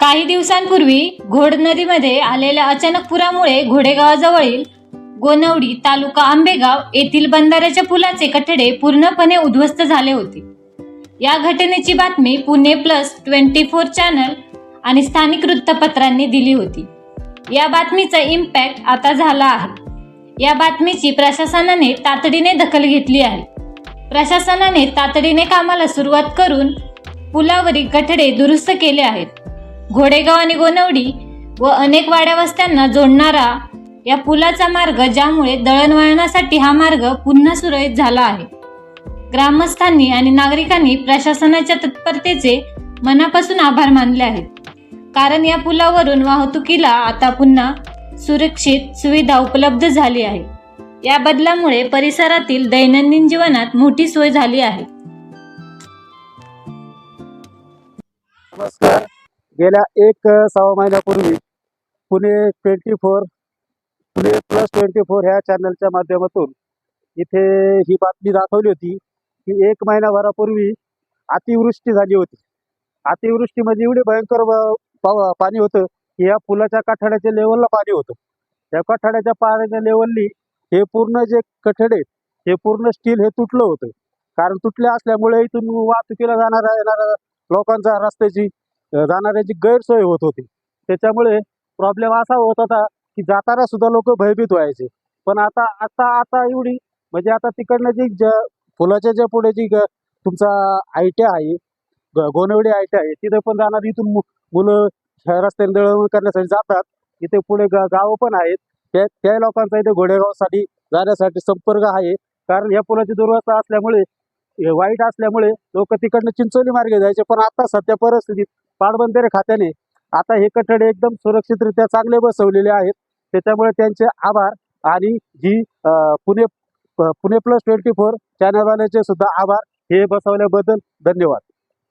काही दिवसांपूर्वी घोड नदीमध्ये आलेल्या अचानक पुरामुळे घोडेगावाजवळील गोनवडी तालुका आंबेगाव येथील बंधाऱ्याच्या पुलाचे कठडे पूर्णपणे उद्ध्वस्त झाले होते. या घटनेची बातमी Pune plus twenty four channel आणि स्थानिक वृत्तपत्रांनी दिली होती. या बातमीचा इम्पॅक्ट आता झाला आहे. या बातमीची प्रशासनाने तातडीने दखल घेतली आहे. प्रशासनाने तातडीने कामाला सुरुवात करून पुलावरील कठडे दुरुस्त केले आहेत. घोडेगाव आणि गोनवडी व अनेक वाड्या वस्त्यांना जोडणारा या पुलाचा मार्ग ज्यामुळे दळणवळणासाठी हा मार्ग पुन्हा सुरळीत झाला आहे. ग्रामस्थांनी आणि नागरिकांनी प्रशासनाच्या तत्परतेचे मनापासून आभार मानले आहेत. कारण या पुलावरून वाहतुकीला आता पुन्हा सुरक्षित सुविधा उपलब्ध झाली आहे. या बदलामुळे परिसरातील दैनंदिन जीवनात मोठी सोय झाली आहे. नमस्कार. गेल्या एक सहा महिन्यापूर्वी Pune twenty four Pune plus twenty four ह्या चॅनलच्या माध्यमातून इथे ही बातमी दाखवली होती की एक महिनाभरापूर्वी अतिवृष्टी झाली होती. अतिवृष्टी म्हणजे एवढी भयंकर पाव- पाणी होतं की या पुलाच्या काठाड्याच्या लेवलला पाणी होतं. त्या काठाड्याच्या पाण्याच्या लेवलनी हे पूर्ण जे कठडे हे पूर्ण स्टील हे तुटलं होतं. कारण तुटले असल्यामुळे इथून वाहतुकीला जाणाऱ्या येणाऱ्या लोकांचा रस्त्याची जाणाऱ्याची गैरसोय होत होती. त्याच्यामुळे प्रॉब्लेम असा होत होता की जाताना सुद्धा लोक भयभीत व्हायचे. पण आता आता आता एवढी म्हणजे आता तिकडनं जी ज पुलाच्या ज्या पुढे जी ग- तुमचा आय टी आहे ग- गोनवडी आय टी आहे तिथे पण जाणार इथून मु- मुलं रस्त्याने दळवण करण्यासाठी जातात. इथे पुढे गावं पण आहेत. त्या त्या लोकांचा इथे घोडेगावसाठी जाण्यासाठी संपर्क आहे. कारण या पुलाची दुर्वस्था असल्यामुळे वाईट असल्यामुळे लोक तिकडनं चिंचोली मार्गे जायचे पण आता सध्या परिस्थितीत पाटबंधारे खात्याने आता हे कठडे एकदम सुरक्षितरित्या चांगले बसवलेले आहेत. त्याच्यामुळे त्यांचे आभार आणि जी Pune Pune plus twenty four चॅनलवाल्याचे सुद्धा आभार. हे बसवल्याबद्दल धन्यवाद.